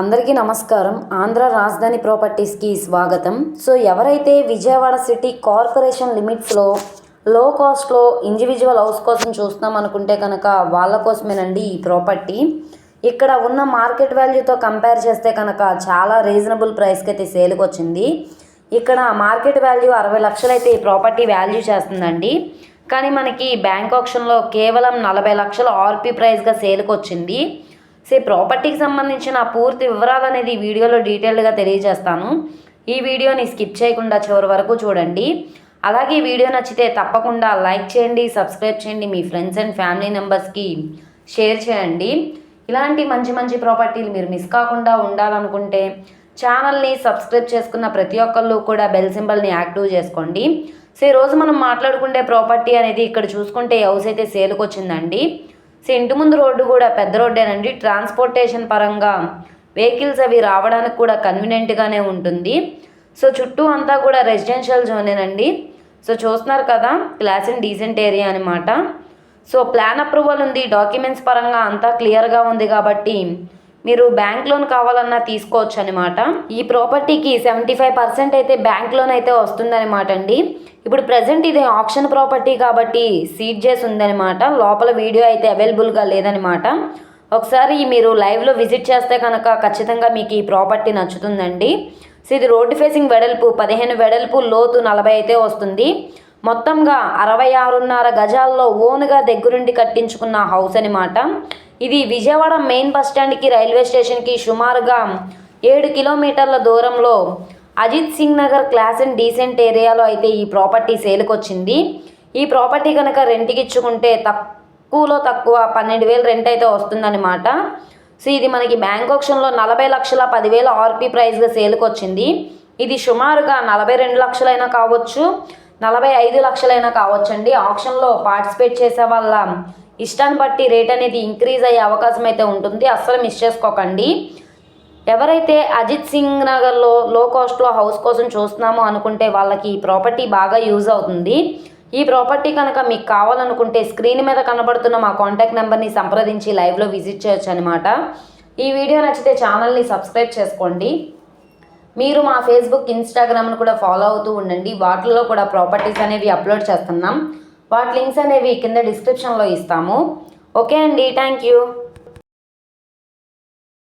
అందరికీ నమస్కారం. ఆంధ్ర రాజధాని ప్రాపర్టీస్కి స్వాగతం. సో ఎవరైతే విజయవాడ సిటీ కార్పొరేషన్ లిమిట్స్లో లో కాస్ట్లో ఇండివిజువల్ హౌస్ కోసం చూస్తున్నాం అనుకుంటే కనుక వాళ్ళ కోసమేనండి ఈ ప్రాపర్టీ. ఇక్కడ ఉన్న మార్కెట్ వాల్యూతో కంపేర్ చేస్తే కనుక చాలా రీజనబుల్ ప్రైస్కి అయితే సేల్కి వచ్చింది. ఇక్కడ మార్కెట్ వాల్యూ అరవై లక్షలు అయితే ఈ ప్రాపర్టీ వాల్యూ చేస్తుందండి. కానీ మనకి బ్యాంక్ ఆప్షన్లో కేవలం నలభై లక్షల ఆర్పీ ప్రైస్గా సేల్కి వచ్చింది. సే ప్రాపర్టీకి సంబంధించిన పూర్తి వివరాలు అనేది వీడియోలో డీటెయిల్డ్గా తెలియజేస్తాను. ఈ వీడియోని స్కిప్ చేయకుండా చివరి వరకు చూడండి. అలాగే వీడియో నచ్చితే తప్పకుండా లైక్ చేయండి సబ్స్క్రైబ్ చేయండి మీ ఫ్రెండ్స్ అండ్ ఫ్యామిలీ మెంబర్స్కి షేర్ చేయండి. ఇలాంటి మంచి మంచి ప్రాపర్టీలు మీరు మిస్ కాకుండా ఉండాలనుకుంటే ఛానల్ని సబ్స్క్రైబ్ చేసుకున్న ప్రతి ఒక్కళ్ళు కూడా బెల్ సింబల్ని యాక్టివ్ చేసుకోండి. సో ఈరోజు మనం మాట్లాడుకుంటే ప్రాపర్టీ అనేది ఇక్కడ చూసుకుంటే హౌస్ అయితే సేల్కి వచ్చిందండి. సో ఇంటి ముందు రోడ్డు కూడా పెద్ద రోడ్డేనండి. ట్రాన్స్పోర్టేషన్ పరంగా వెహికల్స్ అవి రావడానికి కూడా కన్వీనియంట్గానే ఉంటుంది. సో చుట్టూ అంతా కూడా రెసిడెన్షియల్ జోనేనండి. సో చూస్తున్నారు కదా క్లాస్ అండ్ డీసెంట్ ఏరియా అనమాట సో ప్లాన్ అప్రూవల్ ఉంది. డాక్యుమెంట్స్ పరంగా అంతా క్లియర్గా ఉంది కాబట్టి మీరు బ్యాంక్ లోన్ కావాలన్నా తీసుకోవచ్చు అనమాట ఈ ప్రాపర్టీకి సెవెంటీ ఫైవ్ పర్సెంట్ అయితే బ్యాంక్ లోన్ అయితే వస్తుందన్నమాట అండి. ఇప్పుడు ప్రజెంట్ ఇది ఆప్షన్ ప్రాపర్టీ కాబట్టి సీట్ చేసి ఉందన్నమాట లోపల వీడియో అయితే అవైలబుల్గా లేదనమాట ఒకసారి మీరు లైవ్లో విజిట్ చేస్తే కనుక ఖచ్చితంగా మీకు ఈ ప్రాపర్టీ నచ్చుతుందండి. సో ఇది రోడ్డు ఫేసింగ్ వెడల్పు పదిహేను వెడల్పు లోతు నలభై అయితే వస్తుంది. మొత్తంగా అరవై ఆరున్నర గజాల్లో ఓన్గా దగ్గరుండి కట్టించుకున్న హౌస్ అనమాట. ఇది విజయవాడ మెయిన్ బస్ స్టాండ్కి రైల్వే స్టేషన్కి సుమారుగా ఏడు కిలోమీటర్ల దూరంలో Ajit Singh Nagar class and decent ఏరియాలో అయితే ఈ ప్రాపర్టీ సేల్కి వచ్చింది ఈ ప్రాపర్టీ కనుక రెంట్కి ఇచ్చుకుంటే తక్కువలో తక్కువ పన్నెండు వేలు రెంట్ అయితే వస్తుందన్నమాట సో ఇది మనకి బ్యాంక్ ఆప్షన్లో నలభై లక్షల పదివేల ఆర్పీ ప్రైస్గా సేల్కి వచ్చింది ఇది సుమారుగా నలభై రెండు లక్షలైనా కావచ్చు. నలభై ఐదు లక్షలైనా కావచ్చండి. ఆప్షన్లో పార్టిసిపేట్ చేసే వాళ్ళ ఇష్టాన్ని బట్టి రేట్ అనేది ఇంక్రీజ్ అయ్యే అవకాశం అయితే ఉంటుంది. అస్సలు మిస్ చేసుకోకండి. ఎవరైతే అజిత్ సింగ్ నగర్లో లో కాస్ట్లో హౌస్ కోసం చూస్తున్నామో అనుకుంటే వాళ్ళకి ఈ ప్రాపర్టీ బాగా యూజ్ అవుతుంది. ఈ ప్రాపర్టీ కనుక మీకు కావాలనుకుంటే స్క్రీన్ మీద కనబడుతున్న మా కాంటాక్ట్ నెంబర్ని సంప్రదించి లైవ్లో విజిట్ చేయొచ్చు అనమాట ఈ వీడియో నచ్చితే ఛానల్ని సబ్స్క్రైబ్ చేసుకోండి. మీరు మా ఫేస్బుక్ ఇన్స్టాగ్రామ్ను కూడా ఫాలో అవుతూ ఉండండి. వాటిల్లో కూడా ప్రాపర్టీస్ అనేవి అప్లోడ్ చేస్తున్నాం. వాటి లింక్స్ అనేవి కింద డిస్క్రిప్షన్లో ఇస్తాము. ఓకే అండి థ్యాంక్ యూ